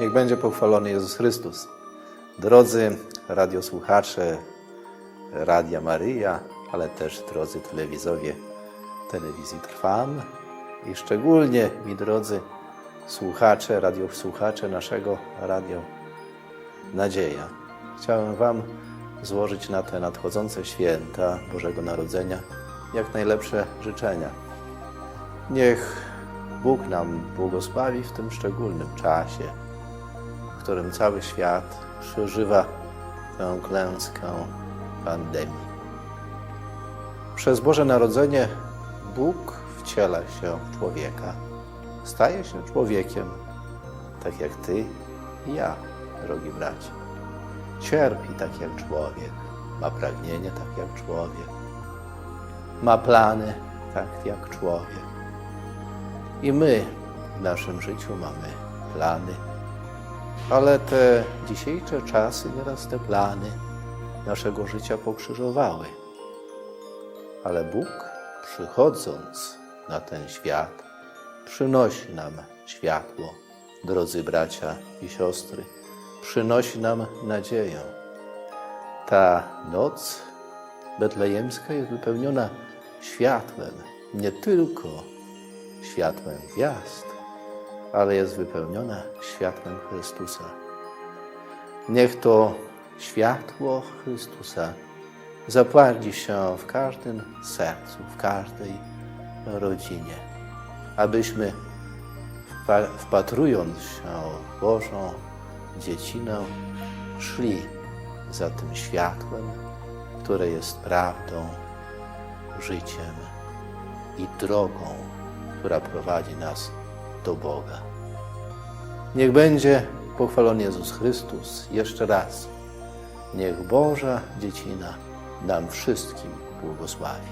Niech będzie pochwalony Jezus Chrystus. Drodzy radiosłuchacze Radia Maryja, ale też drodzy telewizowie telewizji Trwam i szczególnie mi drodzy słuchacze, radiosłuchacze naszego Radio Nadzieja. Chciałem Wam złożyć na te nadchodzące święta Bożego Narodzenia jak najlepsze życzenia. Niech Bóg nam błogosławi w tym szczególnym czasie, którym cały świat przeżywa tę klęskę pandemii. Przez Boże Narodzenie Bóg wciela się w człowieka, staje się człowiekiem, tak jak Ty i ja, drogi bracie. Cierpi tak jak człowiek, ma pragnienie tak jak człowiek, ma plany tak jak człowiek. I my w naszym życiu mamy plany, ale te dzisiejsze czasy nieraz te plany naszego życia pokrzyżowały. Ale Bóg, przychodząc na ten świat, przynosi nam światło, drodzy bracia i siostry, przynosi nam nadzieję. Ta noc betlejemska jest wypełniona światłem, nie tylko światłem gwiazd, ale jest wypełniona światłem Chrystusa. Niech to światło Chrystusa zapłardzi się w każdym sercu, w każdej rodzinie, abyśmy wpa- wpatrując się w Bożą dziecinę, szli za tym światłem, które jest prawdą, życiem i drogą, która prowadzi nas do Boga. Niech będzie pochwalony Jezus Chrystus jeszcze raz. Niech Boża dziecina nam wszystkim błogosławi.